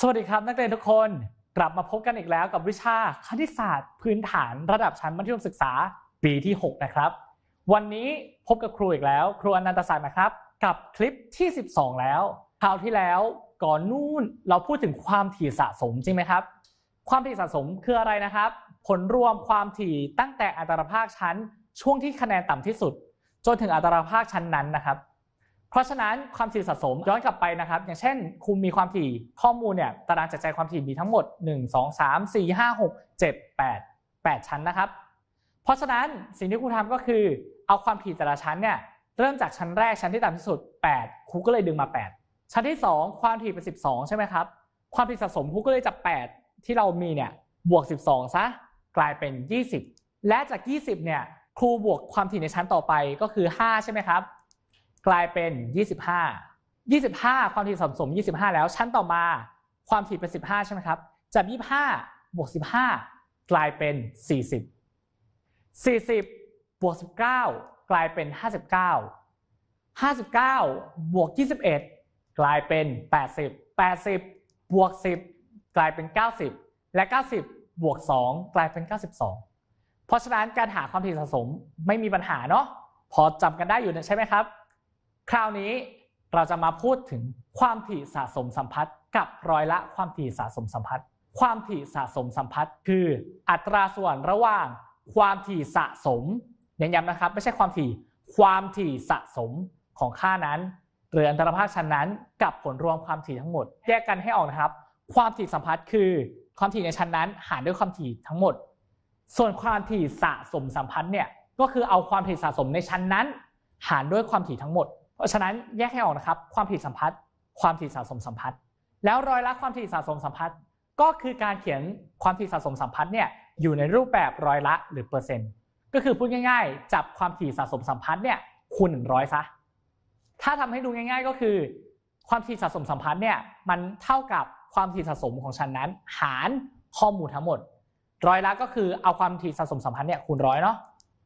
สวัสดีครับนักเรียนทุกคนกลับมาพบกันอีกแล้วกับวิชาคณิตศาสตร์พื้นฐานระดับชั้นมัธยมศึกษาปีที่ 6 นะครับ วันนี้พบกับครูอีกแล้ว ครูอนันตศาสตร์นะครับ กับคลิปที่ 12 แล้วคราวที่แล้วก่อนนู่นเราพูดถึงความถี่สะสมจริงไหมครับ ความถี่สะสมคืออะไรนะครับ ผลรวมความถี่ตั้งแต่อัตราภาคชั้น ช่วงที่คะแนนต่ำที่สุด จนถึงอัตราภาคชั้นนั้นนะครับ ราะฉะนั้นความถี่สะสมย้อนกลับไปนะครับ อย่างเช่นครูมีความถี่ข้อมูลเนี่ยตารางจัดแจงความถี่มีทั้งหมด 1 2 3 4 5 6 7 8 8 ชั้นนะครับ เพราะฉะนั้นสิ่งที่ครูทำก็คือ เอาความถี่แต่ละชั้นเนี่ยเริ่มจากชั้นแรกชั้นที่ต่ำที่สุด 8ครูก็เลยดึงมา 8 ชั้นที่ 2 ความถี่เป็น 12 ใช่ไหมครับ ความถี่สะสมครูก็เลยจาก 8 ที่เรามีเนี่ยบวก 12ซะกลายเป็น 20 และจาก 20เนี่ยครูบวกความถี่ในชั้นต่อไปก็คือ 5 ใช่ไหมครับ กลายเป็น 25 25 ความถี่สะสม 25 แล้ว ชั้นต่อมาความถี่เป็น 15 ใช่ไหมครับ จาก 25 บวก 15 กลายเป็น 40 40 บวก 19 กลายเป็น 59 59 บวก 21 กลายเป็น 80 80 บวก 10 กลายเป็น 90 และ 90 บวก 2 กลายเป็น 92 เพราะฉะนั้นการหาความถี่สะสมไม่มีปัญหาเนาะ พอจำกันได้อยู่นะใช่ไหมครับ คราวนี้เราจะมาพูดถึงความถี่สะสมสัมพัทธ์ กับร้อยละความถี่สะสมสัมพัทธ์ ความถี่สะสมสัมพัทธ์ คืออัตราส่วนระหว่างความถี่สะสมเน้นย้ำนะครับ ไม่ใช่ความถี่ความถี่สะสมของค่านั้น หรืออันตรภาคชั้นนั้นกับผลรวมความถี่ทั้งหมด แยกกันให้ออกนะครับ ความถี่สัมพัทธ์คือ ความถี่ในชั้นนั้น หารด้วยความถี่ทั้งหมด ส่วนความถี่สะสมสัมพัทธ์เนี่ยก็คือเอาความถี่สะสมในชั้นนั้น หารด้วยความถี่ทั้งหมด เพราะฉะนั้นแยกให้ออกนะครับ ความถี่สัมพัทธ์ความถี่สะสมสัมพัทธ์แล้วรอยละความถี่สะสมสัมพัทธ์ก็คือการเขียนความถี่สะสมสัมพัทธ์เนี่ยอยู่ในรูปแบบรอยละหรือเปอร์เซ็นต์ก็คือพูดง่าย ๆ จับความถี่สะสมสัมพัทธ์เนี่ยคูณ100ซะถ้าทำให้ดูง่าย ๆ ก็คือ ความถี่สะสมสัมพัทธ์เนี่ยมันเท่ากับความถี่สะสมของชั้นนั้น หารข้อมูลทั้งหมด ร้อยละก็คือเอาความถี่สะสมสัมพัทธ์เนี่ยคูณร้อยเนาะ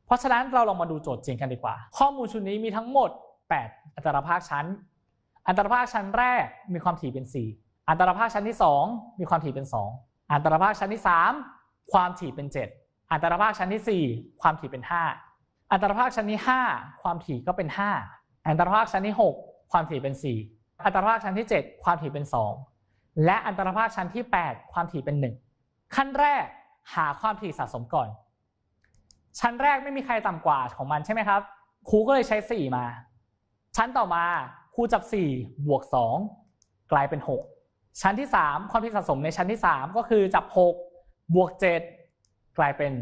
เพราะฉะนั้นเราลองมาดูโจทย์จริงกันดีกว่า ข้อมูลชุดนี้มีทั้งหมด 8 อัตราภาคชั้น อัตราภาคชั้นแรกมีความถี่เป็น 4 อัตราภาคชั้นที่ 2 มีความถี่เป็น 2 อัตราภาคชั้นที่ 3 ความถี่เป็น 7 อัตราภาคชั้นที่ 4 ความถี่เป็น 5 อัตราภาคชั้นที่ 5 ความถี่ก็เป็น 5 อัตราภาคชั้นที่ 6 ความถี่เป็น 4 อัตราภาคชั้นที่ 7 ความถี่เป็น 2 และอัตราภาคชั้นที่ 8 ความถี่เป็น 1 ขั้นแรกหาความถี่สะสมก่อน ชั้นแรกไม่มีใครต่ำกว่าของมันใช่ไหมครับครูก็เลยใช้ 4 มา ชั้นต่อมาครูจับ4บวก2 กลายเป็น 6 ชั้นที่ 3 ความถี่สะสมในชั้นที่ 3 ก็คือจับ6บวก 7 กลายเป็น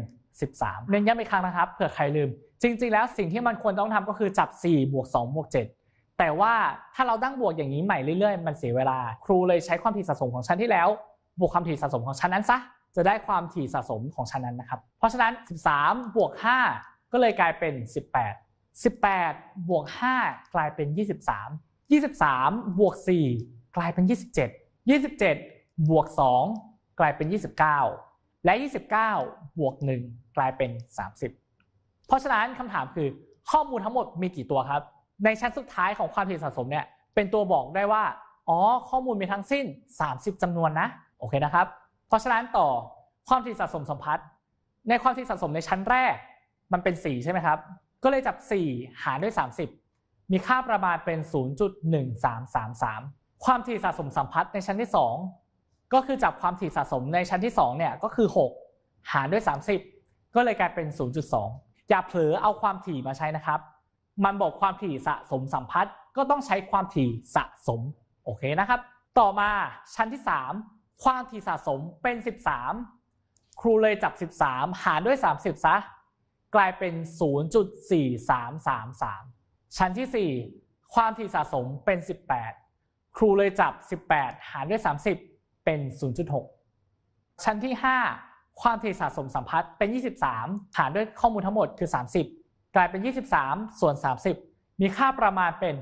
13 เน้นย้ำอีกครั้งนะครับเผื่อใครลืม จริง ๆ แล้วสิ่งที่มันควรต้องทำก็คือจับ4บวก2บวก7แต่ว่าถ้าเราตั้งบวกอย่างนี้ใหม่เรื่อยๆ มันเสียเวลา ครูเลยใช้ความถี่สะสมของชั้นที่แล้ว บวกความถี่สะสมของชั้นนั้นซะจะได้ความถี่สะสมของชั้นนั้นนะครับ เพราะฉะนั้น 13 บวก 5 ก็เลยกลายเป็น 18 18 บวก 5 กลายเป็น 23 23 บวก 4 กลายเป็น 27 27 บวก 2 กลายเป็น 29 และ 29 บวก 1 กลายเป็น 30 เพราะฉะนั้นคำถามคือข้อมูลทั้งหมดมีกี่ตัวครับ ในชั้นสุดท้ายของความถี่สะสมเนี่ยเป็นตัวบอกได้ว่า อ๋อ ข้อมูลมีทั้งสิ้น 30จำนวนนะ โอเคนะครับ เพราะฉะนั้นต่อความถี่สะสมสัมพัทธ์ในความถี่สะสมในชั้นแรก มันเป็น 4 ใช่ไหมครับ ก็เลยจับ 4 หารด้วย 30 มีค่าประมาณเป็น 0.1333 ความถี่สะสมสัมพัทธ์ในชั้นที่ 2 ก็คือจับความถี่สะสมในชั้นที่2เนี่ยก็คือ 6 หารด้วย 30 ก็เลยกลายเป็น 0.2 อย่าเผลอเอาความถี่มาใช้นะครับ มันบอกความถี่สะสมสัมพัทธ์ก็ต้องใช้ความถี่สะสม โอเคนะครับ ต่อมาชั้นที่ 3 ความถี่สะสมเป็น 13 ครูเลยจับ 13 หารด้วย 30 ซะ กลายเป็น 0.4333 ชั้นที่ 4 ความถี่สะสมเป็น 18 ครูเลยจับ 18 หารด้วย 30 เป็น 0.6 ชั้นที่ 5 ความถี่สะสมสัมพัทธ์เป็น 23 หารด้วยข้อมูลทั้งหมดคือ 30 กลายเป็น 23 ส่วน 30 มีค่าประมาณเป็น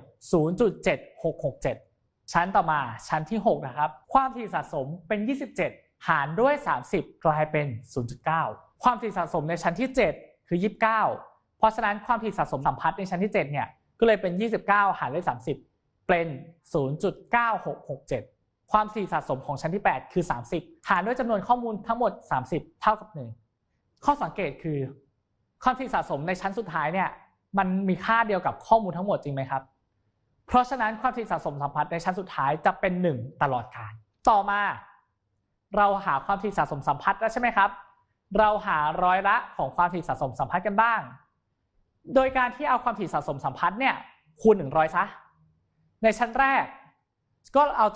0.7667 ชั้นต่อมาชั้นที่ 6 นะครับ ความถี่สะสมเป็น 27 หารด้วย 30 กลายเป็น 0.9 ความถี่สะสมในชั้นที่ 7 คือ 29 เพราะฉะนั้นความถี่สะสมสัมพัทธ์ในชั้นที่ 7 เนี่ยก็เลยเป็น 29 หารด้วย 30 เป็น 0.9667 ความถี่สะสมของชั้นที่ 8 คือ 30 หารด้วยจำนวนข้อมูลทั้งหมด 30 เท่ากับ 1 ข้อสังเกตคือ ความถี่สะสมในชั้นสุดท้ายเนี่ยมันมีค่าเดียวกับข้อมูลทั้งหมดจริงไหมครับ เพราะฉะนั้นความถี่สะสมสัมพัทธ์ในชั้นสุดท้ายจะเป็น 1 ตลอดกาลต่อมา เราหาความถี่สะสมสัมพัทธ์แล้วใช่ไหมครับ เราหาร้อยละของความถี่สะสมสัมพัทธ์กันบ้าง โดยการที่เอาความถี่สะสมสัมพัทธ์เนี่ยคูณ 100 ซะ ในชั้นแรก ก็เอา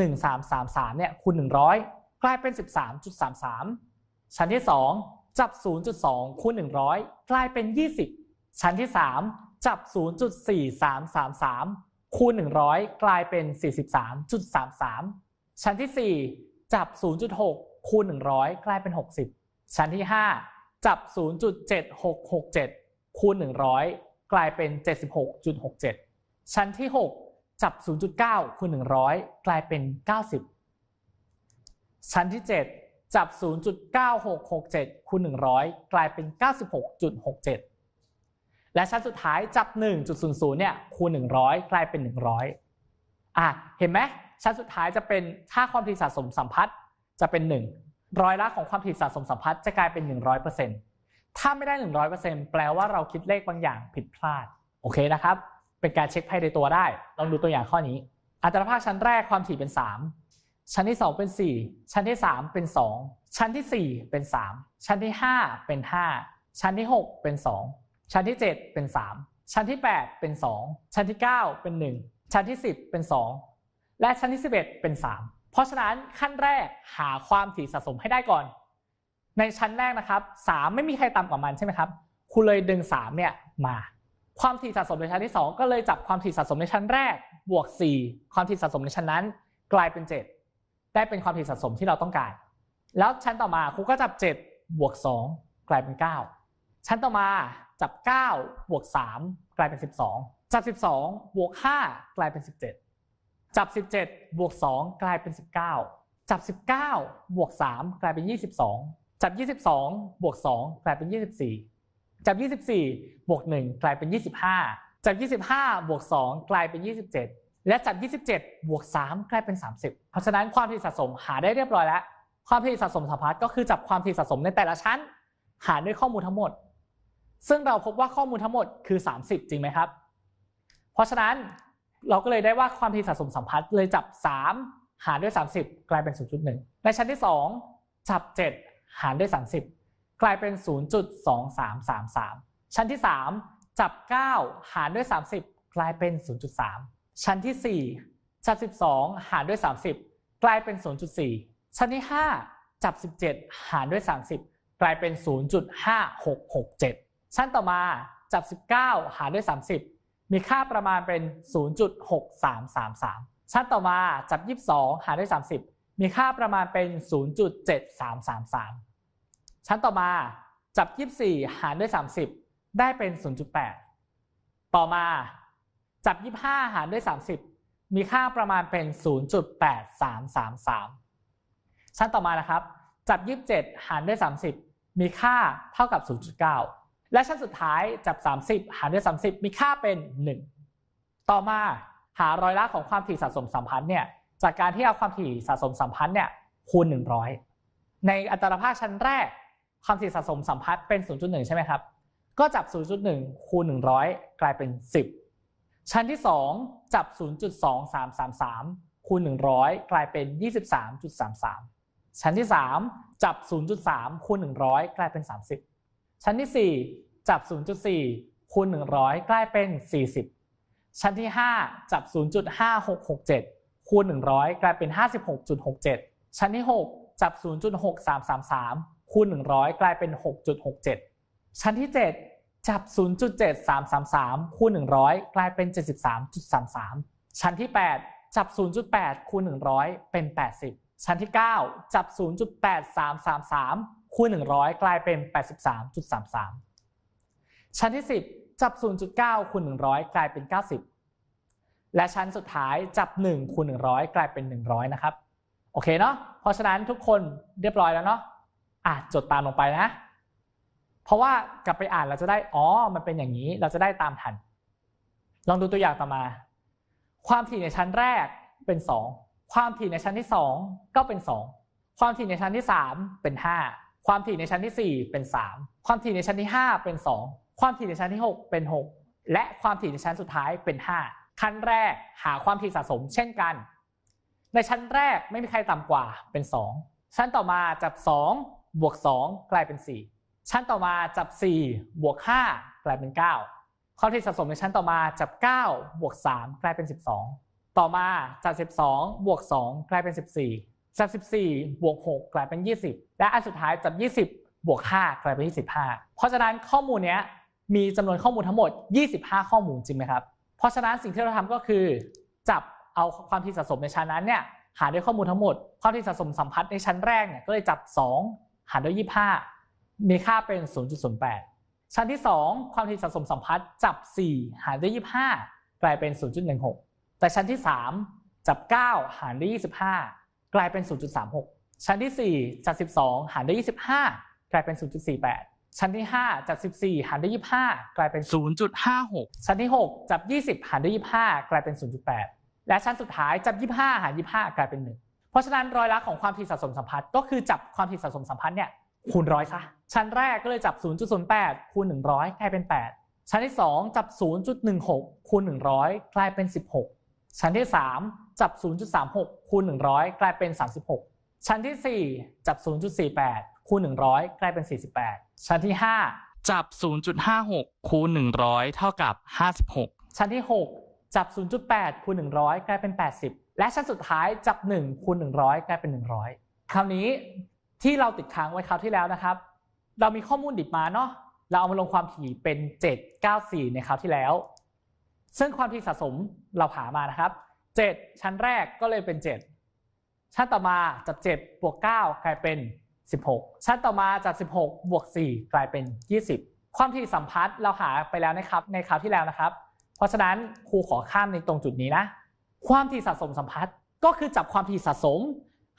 0.1333 เนี่ยคูณ 100 กลายเป็น 13.33 ชั้นที่ 2 จับ 0.2 คูณ 100 กลายเป็น 20 ชั้นที่ 3 จับ 0.4333 คูณ 100 กลายเป็น 43.33 ชั้นที่ 4 จับ 0.6 คูณ 100 กลายเป็น 60 ชั้นที่ 5 จับ 0.7667 คูณ 100 กลายเป็น 76.67 ชั้นที่ 6 จับ 0.9 คูณ 100 กลายเป็น 90 ชั้นที่ 7 จับ 0.9667 คูณ 100 กลายเป็น 96.67 และชั้นสุดท้ายจับ 1.00 เนี่ย คูณ 100 กลายเป็น 100 อะ เห็นไหมชั้นสุดท้ายจะเป็นค่าความถี่สะสมสัมพัทธ์จะเป็น 1 ร้อยละของความถี่สะสมสัมพัทธ์จะกลายเป็น 100%ถ้าไม่ได้ 100%แปลว่าเราคิดเลขบางอย่างผิดพลาด โอเคนะครับ เป็นการเช็คภายในตัวได้ ลองดูตัวอย่างข้อนี้ อัตราภาคชั้นแรกความถี่เป็น 3 ชั้นที่ 2 เป็น 4 ชั้นที่ 3 เป็น 2 ชั้นที่ 4 เป็น 3 ชั้นที่ 5 เป็น 5 ชั้นที่ 6 เป็น 2 ชั้นที่ 7 เป็น 3 ชั้นที่ 8 เป็น 2 ชั้นที่ 9 เป็น 1 ชั้นที่ 10 เป็น 2 และชั้นที่ 11 เป็น 3 เพราะฉะนั้นขั้นแรกหาความถี่สะสมให้ได้ก่อน ในชั้นแรกนะครับ3ไม่มีใครต่ำกว่ามันใช่ไหมครับคุณเลยดึง3เนี่ยมา ความถี่สะสมในชั้นที่ 2 ก็เลยจับความถี่สะสมในชั้นแรก บวก 4 ความถี่สะสมในชั้นนั้น กลายเป็น 7 ได้เป็นความถี่สะสมที่เราต้องการ แล้วชั้นต่อมาครูก็จับ 7 บวก 2 กลายเป็น 9 ชั้นต่อมาจับ 9 บวก 3 กลายเป็น 12 จับ 12 บวก 5 กลายเป็น 17 จับ 17 บวก 2 กลายเป็น 19 จับ 19 บวก 3 กลายเป็น 22 จับ 22 บวก 2 กลายเป็น 24 จับ 24 บวก 1 กลายเป็น 25 จับ 25 บวก 2 กลายเป็น 27 และจับ 27 บวก 3 กลายเป็น 30 เพราะฉะนั้นความถี่สะสมหาได้เรียบร้อยแล้ว ความถี่สะสมสัมพัทธ์ก็คือจับความถี่สะสมในแต่ละชั้น หารด้วยข้อมูลทั้งหมด ซึ่งเราพบว่าข้อมูลทั้งหมดคือ 30 จริงไหมครับ เพราะฉะนั้น เราก็เลยได้ว่าความถี่สะสมสัมพัทธ์เลยจับ 3 หารด้วย 30 กลายเป็น 0.1 ในชั้นที่ 2 จับ 7 หารด้วย 30 กลายเป็น 0.2333 ชั้นที่ 3 จับ 9 หารด้วย 30 กลายเป็น 0.3 ชั้นที่ 4 จับ 12 หารด้วย 30 กลายเป็น 0.4 ชั้นที่ 5 จับ 17 หารด้วย 30 กลายเป็น 0.5667 ชั้นต่อมาจับ 19 หารด้วย 30 มีค่าประมาณเป็น 0.6333ชั้นต่อมาจับ 22 หารด้วย 30 มีค่าประมาณเป็น 0.7333ชั้นต่อมาจับ 24 หารด้วย 30 ได้เป็น 0.8 ต่อมาจับ 25 หารด้วย 30 มีค่าประมาณเป็น 0.8333 ชั้นต่อมานะครับ จับ 27 หารด้วย 30 มีค่าเท่ากับ 0.9 และชั้นสุดท้ายจับ 30 หารด้วย 30 มีค่าเป็น 1 ต่อมาหาร้อยละของความถี่สะสมสัมพันธ์เนี่ยจากการที่เอาความถี่สะสมสัมพันธ์เนี่ยคูณ 100 ในอัตราภาคชั้นแรก ความถี่สะสมสัมพัทธ์เป็น 0.1 ใช่ไหมครับ ก็จับ 0.1 คูณ 100 กลายเป็น 10 ชั้นที่ 2 จับ 0.2333 คูณ 100 กลายเป็น 23.33 ชั้นที่ 3 จับ 0.3 คูณ 100 กลายเป็น 30 ชั้นที่ 4 จับ 0.4คูณ100 กลายเป็น 40 ชั้นที่ 5 จับ 0.5667คูณ100 กลายเป็น 56.67 ชั้นที่ 6 จับ 0.6333คูณ100 กลายเป็น 6.67 ชั้นที่ 7 จับ 0.7333คูณ100 กลายเป็น 73.33 ชั้นที่ 8 จับ 0.8คูณ100 เป็น 80 ชั้นที่ 9 จับ 0.8333 คูณ 100 กลายเป็น 83.33 ชั้นที่ 10 จับ 0.9 คูณ 100 กลายเป็น 90 และชั้นสุดท้ายจับ 1 คูณ 100 กลายเป็น 100 นะครับ โอเคเนาะ เพราะฉะนั้นทุกคนเรียบร้อยแล้วเนาะ อะ จดตามลงไปนะ เพราะว่ากลับไปอ่านเราจะได้ อ๋อ มันเป็นอย่างนี้ เราจะได้ตามทัน ลองดูตัวอย่างต่อมา ความถี่ในชั้นแรกเป็น 2 ความถี่ในชั้นที่ 2 ก็เป็น 2 ความถี่ในชั้นที่ 3 เป็น 5 ความถี่ในชั้นที่ 4 เป็น 3 ความถี่ในชั้นที่ 5 เป็น 2 ความถี่ในชั้นที่ 6 เป็น 6 และความถี่ในชั้นสุดท้ายเป็น 5 ขั้นแรกหาความถี่สะสมเช่นกัน ในชั้นแรกไม่มีใครต่ำกว่าเป็น 2 ชั้นต่อมาจับ 2 บวก 2 กลายเป็น 4 ชั้นต่อมาจับ 4 บวก 5 กลายเป็น 9 ความถี่สะสมในชั้นต่อมาจับ 9 บวก 3 กลายเป็น 12 ต่อมาจับ 12 บวก 2 กลายเป็น 14 จับ14 บวก 6 กลายเป็น 20 และอันสุดท้ายจับ20 บวก 5 กลายเป็น 25 เพราะฉะนั้นข้อมูลเนี้ยมีจำนวนข้อมูลทั้งหมด 25 ข้อมูลจริงไหมครับ เพราะฉะนั้นสิ่งที่เราทำก็คือ จับเอาความถี่สะสมในชั้นนั้นเนี่ยหารด้วยข้อมูลทั้งหมด ความถี่สะสมสัมพัทธ์ในชั้นแรกเนี่ยก็เลยจับ 2 หารด้วย 25 มีค่าเป็น 0.08 ชั้นที่ 2 ความถี่สะสมสัมพัทธ์จับ 4 หารด้วย 25 กลายเป็น 0.16 แต่ชั้นที่ 3 จับ 9 หารด้วย 25 กลายเป็น 0.36 ชั้นที่ 4จับ12 หารด้วย 25 กลายเป็น 0.48 ชั้นที่ 5จับ14 หารด้วย 25 กลายเป็น 0.56 ชั้นที่ 6จับ20 หารด้วย 25 กลายเป็น 0.8 และชั้นสุดท้ายจับ25 หาร 25 กลายเป็น 1 เพราะฉะนั้นร้อยละของความถี่สะสมสัมพัทธ์ก็คือจับความถี่สะสมสัมพัทธ์เนี่ยคูณร้อยซะ ชั้นแรกก็เลยจับ 0.08 คูณ 100 กลายเป็น 8 ชั้นที่ 2 จับ 0.16 คูณ 100 กลายเป็น 16 ชั้นที่ 3 จับ 0.36 คูณ 100 กลายเป็น 36 ชั้นที่ 4 จับ 0.48 คูณ 100 กลายเป็น 48 ชั้นที่ 5 จับ 0.56 คูณ 100 เท่ากับ 56 ชั้นที่ 6 จับ 0.8 คูณ 100 กลายเป็น 80 และชั้นสุดท้ายจับ 1 คูณ 100 กลายเป็น 100 คราวนี้ที่เราติดค้างไว้คราวที่แล้วนะครับ เรามีข้อมูลดิบมาเนาะ เราเอามาลงความถี่เป็น 794 ในคราวที่แล้ว ซึ่งความถี่สะสมเราหามานะครับ 7 ชั้นแรกก็เลยเป็น 7ชั้นต่อมาจับ7บวก9กลายเป็น 16ชั้นต่อมาจับ16 บวก 4 กลายเป็น 20 ความถี่สัมพัทธ์เราหาไปแล้วนะครับในคราวที่แล้วนะครับ เพราะฉะนั้นครูขอข้ามในตรงจุดนี้นะ ความถี่สะสมสัมพัทธ์ก็คือจับความถี่สะสม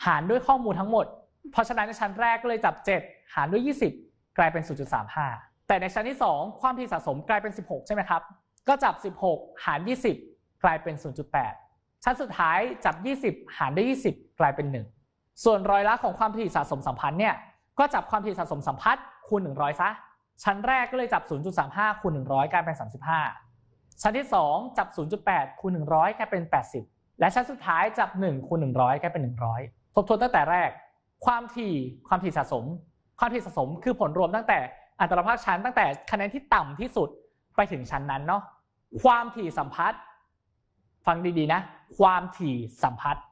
หารด้วยข้อมูลทั้งหมด เพราะฉะนั้นในชั้นแรกก็เลยจับ 7 หารด้วย 20 กลายเป็น 0.35 แต่ในชั้นที่ 2 ความถี่สะสมกลายเป็น 16 ใช่ไหมครับ ก็จับ 16 หาร 20 กลายเป็น 0.8 ชั้นสุดท้ายจับ 20 หารด้วย20 กลายเป็น 1 ส่วนร้อยละของความถี่สะสมสัมพันธ์เนี่ยก็จับความถี่สะสมสัมพัทธ์คูณ 100 ซะ ชั้นแรกก็เลยจับ 0.35 คูณ 100 กลายเป็น 35 ชั้นที่ 2 จับ 0.8 คูณ 100 กลายเป็น 80 และชั้นสุดท้ายจับ 1 คูณ 100 กลายเป็น 100 ทบทวนตั้งแต่แรก ความถี่ความถี่สะสม ความถี่สะสมคือผลรวมตั้งแต่อัตราภาคชั้นตั้งแต่คะแนนที่ต่ำที่สุดไปถึงชั้นนั้นเนาะ ความถี่สัมพัทธ์ฟังดีๆนะ ความถี่สัมพัทธ์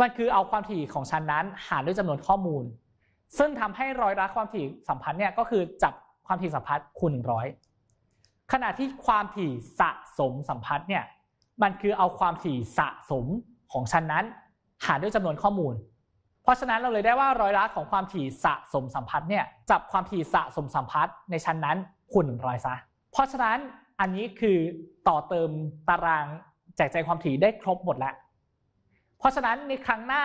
มันคือเอาความถี่ของชั้นนั้น หารด้วยจำนวนข้อมูล ซึ่งทำให้ร้อยละความถี่สัมพัทธ์เนี่ยก็คือจับความถี่สัมพัทธ์คูณ 100 ขณะที่ความถี่สะสมสัมพัทธ์เนี่ยมันคือเอาความถี่สะสมของชั้นนั้น หารด้วยจำนวนข้อมูล เพราะฉะนั้นเราเลยได้ว่าร้อยละของความถี่สะสมสัมพัทธ์เนี่ยจับความถี่สะสมสัมพัทธ์ในชั้นนั้นคูณ100ซะเพราะฉะนั้นอันนี้คือต่อเติมตาราง จกแจงความถี่ได้ครบหมดแล้ว เพราะฉะนั้นในครั้งหน้า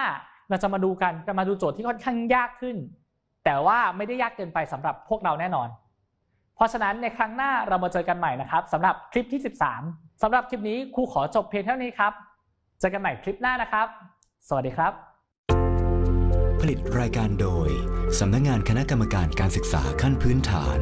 เราจะมาดูกันจะมาดูโจทย์ที่ค่อนข้างยากขึ้น แต่ว่าไม่ได้ยากเกินไปสำหรับพวกเราแน่นอน เพราะฉะนั้นในครั้งหน้าเรามาเจอกันใหม่นะครับสำหรับคลิปที่ 13สำหรับคลิปนี้ครูขอจบเพียงเท่านี้ครับ เจอกันใหม่คลิปหน้านะครับ สวัสดีครับ ผลิตรายการโดยสำนักงานคณะกรรมการการศึกษาขั้นพื้นฐาน